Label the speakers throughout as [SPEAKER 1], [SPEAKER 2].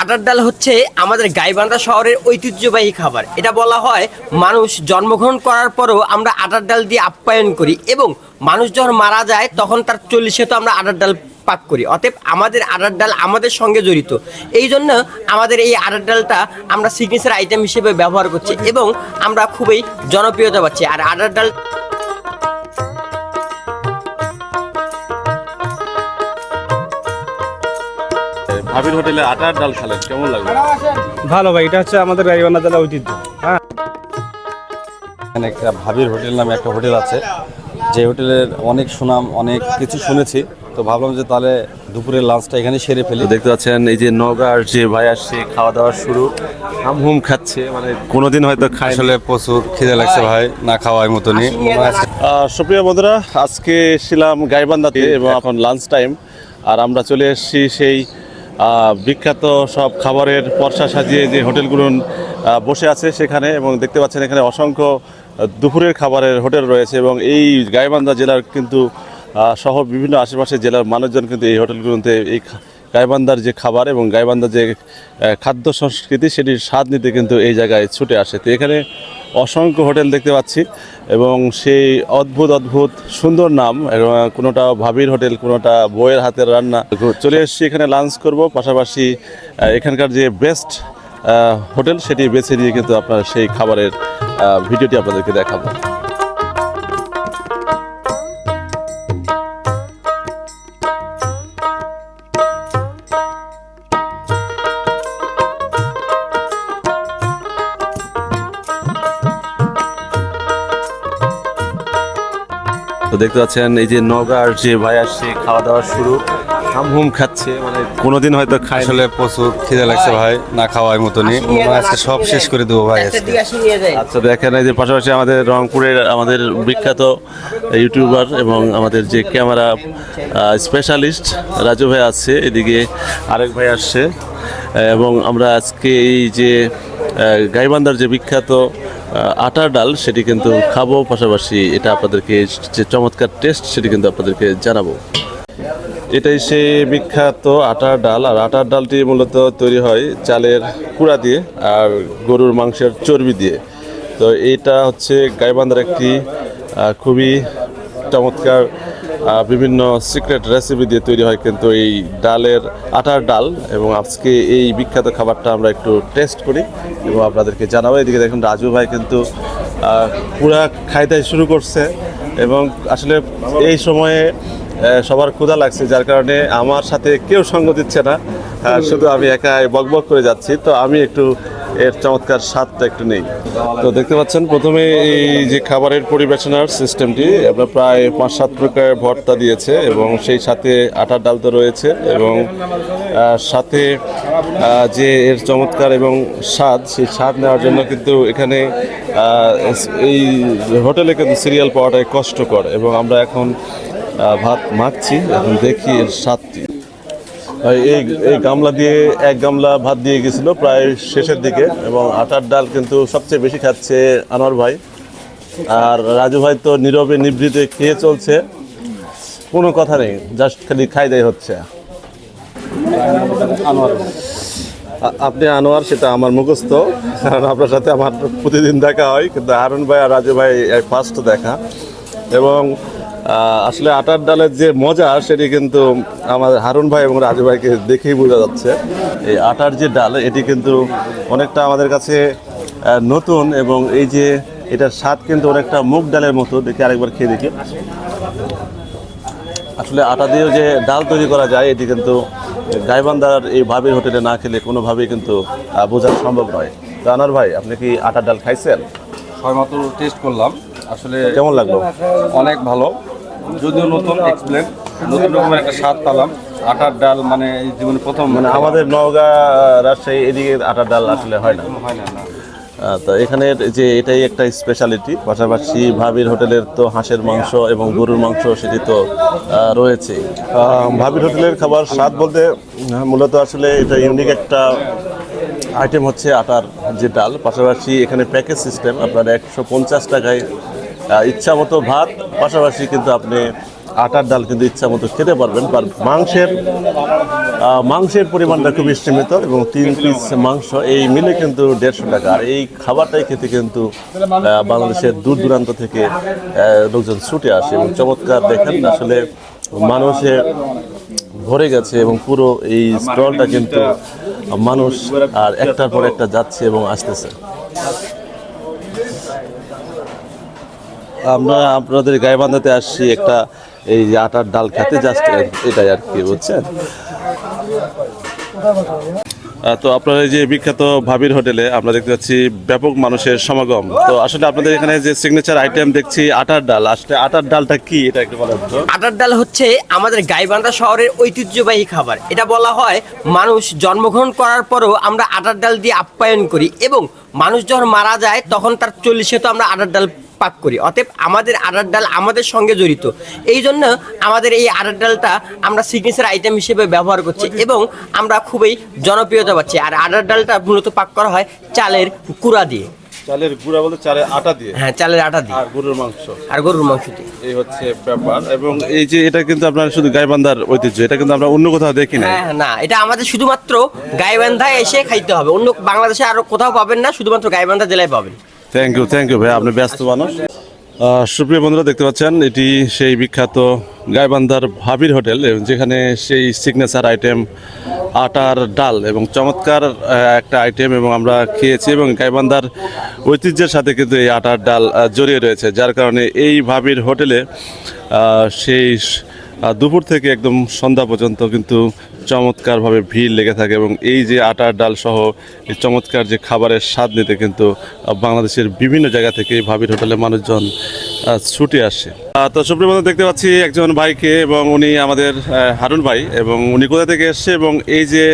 [SPEAKER 1] আটার ডাল হচ্ছে আমাদের গাইবান্ধা শহরের ঐতিহ্যবাহী খাবার। এটা বলা হয় মানুষ জন্মগ্রহণ করার পরও আমরা আটার ডাল দিয়ে আপ্যায়ন করি এবং মানুষ যখন মারা যায় তখন তার চল্লিশে তো আমরা আটার ডাল পাক করি। অতএব আমাদের আটার ডাল আমাদের সঙ্গে জড়িত। এই জন্য আমাদের এই আটার ডালটা আমরা সিগনেচার আইটেম হিসেবে ব্যবহার করছি এবং আমরা খুবই জনপ্রিয়তা পাচ্ছি। আর আটার ডাল
[SPEAKER 2] ভাবির হোটেলে আটার ডাল খালেন কেমন লাগল?
[SPEAKER 3] ভালো ভাই এটা হচ্ছে আমাদের গাইবান্ধা জেলা ঐতিহ্য। হ্যাঁ।
[SPEAKER 4] এখানে একটা ভাবির হোটেল নামে একটা হোটেল আছে যে হোটেলের অনেক সুনাম অনেক কিছু শুনেছি। তো ভাবলাম যে তাহলে দুপুরের লাঞ্চটা এখানে সেরে ফেলি।
[SPEAKER 2] দেখতে পাচ্ছেন এই যে নগার যে ভাই আসছে খাওয়া দাওয়া শুরু হাম হুম খাচ্ছে মানে কোনোদিন হয়তো খায়
[SPEAKER 4] আসলে প্রচুর খিদে লাগছে ভাই না খাওয়ার মতনই।
[SPEAKER 2] সুপ্রিয় বন্ধুরা আজকে এসেছিলাম গাইবান্ধাতে এবং এখন লাঞ্চ টাইম আর আমরা চলে এসেছি সেই বিখ্যাত সব খাবারের পরশা সাজিয়ে যে হোটেলগুলো বসে আছে সেখানে এবং দেখতে পাচ্ছেন এখানে অসংখ্য দুপুরের খাবারের হোটেল রয়েছে এবং এই গাইবান্ধা জেলার কিন্তু সহ বিভিন্ন আশেপাশের জেলার মানুষজন কিন্তু এই হোটেলগুলোতে এই গাইবান্ধার যে খাবার এবং গাইবান্ধার যে খাদ্য সংস্কৃতি সেটির স্বাদ নিতে কিন্তু এই জায়গায় ছুটে আসে। তো এখানে অসংখ্য হোটেল দেখতে পাচ্ছি এবং সেই অদ্ভুত অদ্ভুত, সুন্দর নাম কোনোটা ভাবির হোটেল, কোনোটা বইয়ের হাতের রান্না। চলে এসেছি এখানে লাঞ্চ করব, পাশাপাশি এখানকার যে বেস্ট হোটেল সেটি বেছে নিয়ে কিন্তু আপনার সেই খাবারের ভিডিওটি আপনাদেরকে দেখাবো। তো দেখতে পাচ্ছেন এই যে নগার যে ভাই আসছে খাওয়া দাওয়া শুরু। হাম হুম খাচ্ছে মানে কোনোদিন হয়তো খায়
[SPEAKER 4] আসলে প্রচুর খিদে লাগছে ভাই না খাওয়ার মতনই। আজকে সব শেষ করে দেবো ভাই আজকে।
[SPEAKER 2] আচ্ছা দেখেন এই যে পাশাপাশি আমাদের রংপুরের আমাদের বিখ্যাত ইউটিউবার এবং আমাদের যে ক্যামেরা স্পেশালিস্ট রাজু ভাই আছে এদিকে আরেক ভাই আসছে। এবং আমরা আজকে এই যে গাইবান্ধার যে বিখ্যাত আটার ডাল, সেটি কিন্তু খাব। পাশাপাশি এটা আপনাদেরকে যে চমৎকার টেস্ট সেটি কিন্তু আপনাদেরকে জানাব। এটাই সেই বিখ্যাত আটার ডাল। আর আটার ডালটি মূলত তৈরি হয় চালের কুড়া দিয়ে আর গরুর মাংসের চর্বি দিয়ে। তো এটা হচ্ছে গাইবান্ধার একটি খুবই চমৎকার বিভিন্ন সিক্রেট রেসিপি দিয়ে তৈরি হয় কিন্তু এই ডালের আটার ডাল এবং আজকে এই বিখ্যাত খাবারটা আমরা একটু টেস্ট করি এবং আপনাদেরকে জানাব। এদিকে দেখুন, রাজু ভাই কিন্তু পুরা খাইতে শুরু করছে এবং আসলে এই সময়ে সবার ক্ষুধা লাগছে যার কারণে আমার সাথে কেউ সঙ্গ দিচ্ছে না। শুধু আমি একাই বকবক করে যাচ্ছি তো আমি একটু এর চমৎকার স্বাদটা একটু নেই। তো দেখতে পাচ্ছেন প্রথমে এই যে খাবারের পরিবেশনার সিস্টেমটি আপনার প্রায় পাঁচ সাত প্রকার ভর্তা দিয়েছে এবং সেই সাথে আটার ডাল তো রয়েছে এবং সাথে যে এর চমৎকার এবং স্বাদ সেই স্বাদ নেওয়ার জন্য কিন্তু এখানে এই হোটেলে কিন্তু সিরিয়াল পাওয়াটাই কষ্টকর এবং আমরা এখন ভাত মাখছি, এখন দেখি এর স্বাদটি। এই এই গামলা দিয়ে, এক গামলা ভাত দিয়ে গেছিল প্রায় শেষের দিকে এবং আটার ডাল কিন্তু সবচেয়ে বেশি খাচ্ছে আনোয়ার ভাই। আর রাজু ভাই তো নীরবে নিবৃতে খেয়ে চলছে। কোনো কথা নেই, জাস্ট খালি খাই দেয় হচ্ছে। আপনি আনোয়ার, সেটা আমার মুখস্থ। কারণ আপনার সাথে আমার প্রতিদিন দেখা হয়, কিন্তু হারুন ভাই আর রাজু ভাই ফার্স্ট দেখা। এবং আসলে আটার ডালের যে মজা সেটি কিন্তু আমাদের হারুন ভাই এবং রাজু ভাইকে দেখেই বোঝা যাচ্ছে। এই আটার যে ডাল এটি কিন্তু অনেকটা আমাদের কাছে নতুন এবং এই যে এটার স্বাদ কিন্তু অনেকটা মুগ ডালের মতো। দেখি আরেকবার খেয়ে দেখি। আসলে আটা দিয়েও যে ডাল তৈরি করা যায় এটি কিন্তু গাইবান্দার এই ভাবির হোটেলে না খেলে কোনোভাবেই কিন্তু বোঝা সম্ভব নয়। তো আনার ভাই আপনি কি আটার ডাল খাইছেন?
[SPEAKER 4] সবেমাত্র টেস্ট করলাম। আসলে
[SPEAKER 2] কেমন লাগল?
[SPEAKER 4] অনেক ভালো। যদিও নতুন এক্সপ্লেন নতুন রকমের একটা স্বাদ পেলাম। আটার ডাল মানে জীবনে প্রথম।
[SPEAKER 2] মানে আমাদের নওগাঁ রাজশাহী এদিকে আটার ডাল আসলে হয় না।
[SPEAKER 4] হয় না
[SPEAKER 2] তো এখানের যে এটাই একটা স্পেশালিটি পাশাপাশি ভাবির হোটেলের তো হাঁসের মাংস এবং গরুর মাংস সেটি তো রয়েছে। ভাবির হোটেলের খাবার স্বাদ বলতে মূলত আসলে এটা ইউনিক একটা আইটেম হচ্ছে আটার যে ডাল। পাশাপাশি এখানে প্যাকেজ সিস্টেম আপনার একশো পঞ্চাশ টাকায় ইচ্ছা মতো ভাত, পাশাপাশি কিন্তু আপনি আটার ডাল কিন্তু ইচ্ছা মতো খেতে পারবেন আর মাংসের মাংসের পরিমাণটা খুবই সীমিত এবং তিন পিস মাংস এই মিলে কিন্তু দেড়শো টাকা। আর এই খাবারটাই খেতে কিন্তু বাংলাদেশের দূর দূরান্ত থেকে লোকজন ছুটে আসে এবং চমৎকার দেখেন আসলে মানুষে ভরে গেছে এবং পুরো এই স্টলটা কিন্তু মানুষ আর একটার পর একটা যাচ্ছে এবং আসতেছে। আমরা আপনাদের গায়ে বান্ধাতে আসছি একটা এই আটার ডাল খেতে, জাস্ট এটাই আর কি, বুঝছেন? তো আপনার যে বিখ্যাত ভাবির হোটেলে আমরা দেখতে পাচ্ছি ব্যাপক মানুষের সমাগম। তো আসলে আপনাদের এখানে যে সিগনেচার আইটেম দেখছি, আটার ডাল, আসলে আটার ডালটা কি? এটা একটু বলেন তো।
[SPEAKER 1] আটার ডাল হচ্ছে আমাদের গাইবান্ধা শহরের ঐতিহ্যবাহী খাবার। এটা বলা হয় মানুষ জন্মগ্রহণ করার পরও আমরা আটার ডাল দিয়ে আপ্যায়ন করি এবং মানুষ যখন মারা যায়, তখন তার চল্লিশে তো আমরা আটার ডাল পাক করি। অতএব আমাদের আটার ডাল আমাদের সঙ্গে জড়িত। এই জন্য আমাদের এই আটার ডালটা আমরা সিগনেচার আইটেম হিসেবে ব্যবহার করছি এবং আমরা খুবই জনপ্রিয়তা পাচ্ছি। আর আটার ডালটা মূলত পাক করা হয় চালের কুড়া দিয়ে।
[SPEAKER 2] চালের গুঁড়া বলতে চালের আটা দিয়ে?
[SPEAKER 1] হ্যাঁ চালের আটা দিয়ে।
[SPEAKER 2] আর গরুর মাংস?
[SPEAKER 1] আর গরুর মাংস দিয়ে।
[SPEAKER 2] এই হচ্ছে ব্যাপার। এবং এই যে এটা কিন্তু আপনার শুধু গাইবান্ধার ঐতিহ্য এটা কিন্তু আমরা অন্য কোথাও দেখি না
[SPEAKER 1] হ্যাঁ, না এটা আমাদের শুধুমাত্র গাইবান্ধায় এসে খাইতে হবে। অন্য বাংলাদেশে আরও কোথাও পাবেন না শুধুমাত্র গাইবান্ধা জেলায় পাবেন।
[SPEAKER 2] থ্যাংক ইউ থ্যাংক ইউ ভাই, আপনি ব্যস্ত মানুষ সুপ্রিয় বন্ধুরা, দেখতে পাচ্ছেন, এটি সেই বিখ্যাত গাইবান্ধার ভাবির হোটেল যেখানে সেই সিগনেচার আইটেম আটার ডাল এবং চমৎকার একটা আইটেম এবং আমরা খেয়েছি, এবং গাইবান্ধার ঐতিহ্যের সাথে কিন্তু এই আটার ডাল জড়িয়ে রয়েছে। যার কারণে এই ভাবির হোটেলে সেই দুপুর থেকে একদম সন্ধ্যা পর্যন্ত কিন্তু চমৎকারভাবে ভিড় লেগে থাকে এবং এই যে আটার ডাল সহ এই চমৎকার যে খাবারের স্বাদ নিতে কিন্তু বাংলাদেশের বিভিন্ন জায়গা থেকে ভাবির হোটেলে মানুষজন ছুটে আসে। তো বন্ধু, দেখতে পাচ্ছি একজন ভাইকে এবং উনি আমাদের হারুন ভাই এবং উনি কোথা থেকে এসছে এবং এই যে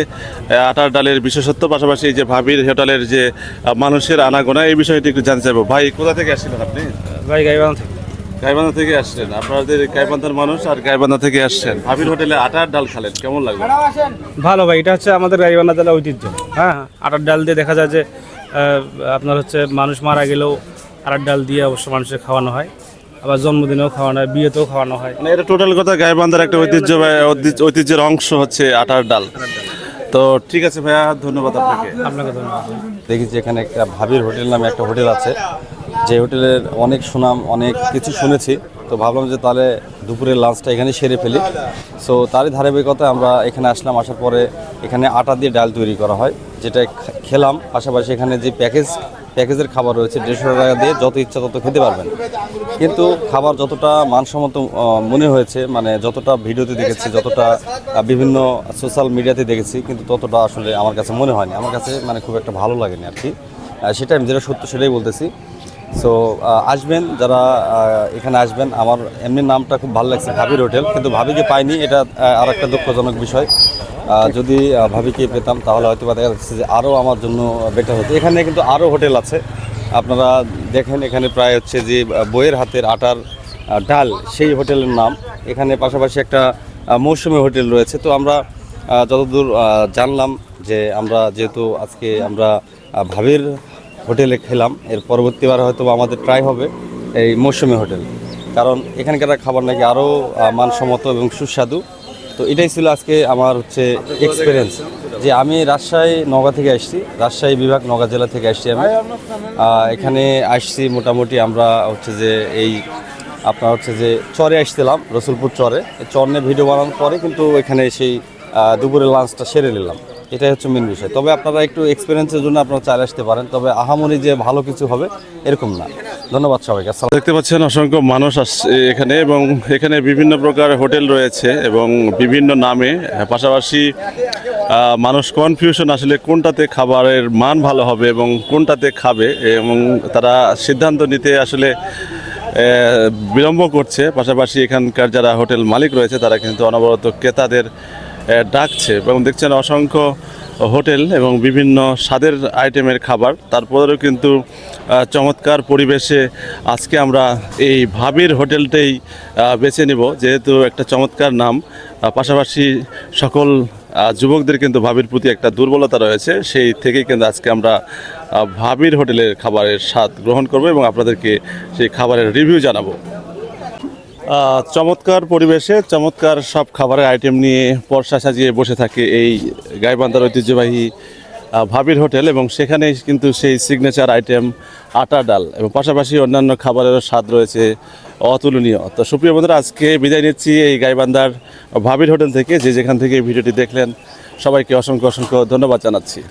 [SPEAKER 2] আটার ডালের বিশেষত্ব, পাশাপাশি এই যে ভাবির হোটেলের যে মানুষের আনাগোনা, এই বিষয়টি একটু জানতে চাইব। ভাই, কোথা থেকে আসছিলেন আপনি?
[SPEAKER 3] ভাই থেকে।
[SPEAKER 2] গাইবান্ধা থেকে আসছেন। আপনাদের গাইবান্ধার মানুষ আর গাইবান্ধা থেকে আসছেন। ভাবির হোটেলে আটার ডাল খালেন কেমন লাগল?
[SPEAKER 3] ভালো ভাই এটা হচ্ছে আমাদের গাইবান্ধা জেলা ঐতিহ্য। হ্যাঁ আটার ডাল দিয়ে দেখা যায় যে আপনার হচ্ছে মানুষ মারা গেলেও আটার ডাল দিয়ে অবশ্য মানুষের খাওয়ানো হয়। আবার জন্মদিনেও খাওয়ানো হয় বিয়েতেও খাওয়ানো হয়।
[SPEAKER 2] মানে এটা টোটাল কথা গাইবান্ধার একটা ঐতিহ্য বা ঐতিহ্য- ঐতিহ্যের অংশ হচ্ছে আটার ডাল। তো ঠিক আছে ভাইয়া ধন্যবাদ আপনাকে।
[SPEAKER 3] আপনাকে ধন্যবাদ।
[SPEAKER 4] দেখেছি এখানে একটা ভাবির হোটেল নামে একটা হোটেল আছে। যে হোটেলের অনেক সুনাম, অনেক কিছু শুনেছি, তো ভাবলাম যে তাহলে দুপুরের লাঞ্চটা এখানে সেরে ফেলি। সো তারই ধারাবাহিকতায় আমরা এখানে আসলাম, আসার পরে এখানে আটা দিয়ে ডাল তৈরি করা হয়, যেটা খেলাম। পাশাপাশি এখানে যে প্যাকেজ প্যাকেজের খাবার রয়েছে, দেড়শো টাকা দিয়ে যত ইচ্ছা তত খেতে পারবেন। কিন্তু খাবার যতটা মানসম্মত মনে হয়েছে মানে যতটা ভিডিওতে দেখেছি, যতটা বিভিন্ন সোশ্যাল মিডিয়াতে দেখেছি, কিন্তু ততটা আসলে আমার কাছে মনে হয়নি। আমার কাছে মানে খুব একটা ভালো লাগেনি আর কি। সেটা আমি যেটা সত্য সেটাই বলতেছি। সো আসবেন, যারা এখানে আসবেন, আমার এমনি নামটা খুব ভালো লাগছে ভাবির হোটেল, কিন্তু ভাবিকে পাইনি, এটা আর একটা দুঃখজনক বিষয়। যদি ভাবিকে পেতাম, তাহলে হয়তো বা দেখা যাচ্ছে যে আরও আমার জন্য বেটার হতো। এখানে কিন্তু আরও হোটেল আছে। আপনারা দেখেন, এখানে প্রায় হচ্ছে যে বইয়ের হাতের আটার ডাল, সেই হোটেলের নাম। এখানে পাশাপাশি একটা মৌসুমী হোটেল রয়েছে। তো আমরা যতদূর জানলাম যে আমরা যেহেতু আজকে আমরা ভাবির হোটেলে খেলাম। এর পরবর্তীবার হয়তো আমাদের ট্রাই হবে এই মৌসুমী হোটেল। কারণ এখানকার খাবার নাকি আরও মানসম্মত এবং সুস্বাদু। তো এটাই ছিল আজকে আমার হচ্ছে এক্সপিরিয়েন্স যে আমি রাজশাহী নগা থেকে আসছি, রাজশাহী বিভাগ নগা জেলা থেকে আসছি আমি। এখানে আসছি মোটামুটি আমরা হচ্ছে যে এই, আপনার হচ্ছে যে চরে আসছিলাম, রসুলপুর চরে। এই চর নিয়ে ভিডিও বানানোর পরে কিন্তু এখানে সেই দুপুরের লাঞ্চটা সেরে নিলাম। এটাই হচ্ছে মেন বিষয়। তবে আপনারা একটু এক্সপিরিয়েন্সের জন্য আপনারা চালে আসতে পারেন, তবে আহামরি যে ভালো কিছু হবে, এরকম না। ধন্যবাদ সবাইকে।
[SPEAKER 2] দেখতে পাচ্ছেন অসংখ্য মানুষ আসছে এখানে এবং এখানে বিভিন্ন প্রকার হোটেল রয়েছে এবং বিভিন্ন নামে। পাশাপাশি মানুষ কনফিউশন আসলে কোনটাতে খাবারের মান ভালো হবে এবং কোনটাতে খাবে এবং তারা সিদ্ধান্ত নিতে আসলে বিলম্ব করছে। পাশাপাশি এখানকার যারা হোটেল মালিক রয়েছে, তারা কিন্তু অনবরত ক্রেতাদের ডাকছে এবং দেখছেন অসংখ্য হোটেল এবং বিভিন্ন স্বাদের আইটেমের খাবার। তারপরেও কিন্তু চমৎকার পরিবেশে আজকে আমরা এই ভাবির হোটেলটাই বেছে নিব। যেহেতু একটা চমৎকার নাম পাশাপাশি সকল যুবকদের কিন্তু ভাবির প্রতি একটা দুর্বলতা রয়েছে। সেই থেকেই কিন্তু আজকে আমরা ভাবির হোটেলের খাবারের স্বাদ গ্রহণ করব এবং আপনাদেরকে সেই খাবারের রিভিউ জানাব। চমৎকার পরিবেশে চমৎকার সব খাবারের আইটেম নিয়ে পরশা সাজিয়ে বসে থাকে এই গাইবান্ধার ঐতিহ্যবাহী ভাবির হোটেল এবং সেখানে কিন্তু সেই সিগনেচার আইটেম আটা ডাল এবং পাশাপাশি অন্যান্য খাবারেরও স্বাদ রয়েছে অতুলনীয়। তো সুপ্রিয় বন্ধুরা, আজকে বিদায় নিচ্ছি এই গাইবান্ধার ভাবির হোটেল থেকে যে যেখান থেকে ভিডিওটি দেখলেন। সবাইকে অসংখ্য অসংখ্য ধন্যবাদ জানাচ্ছি।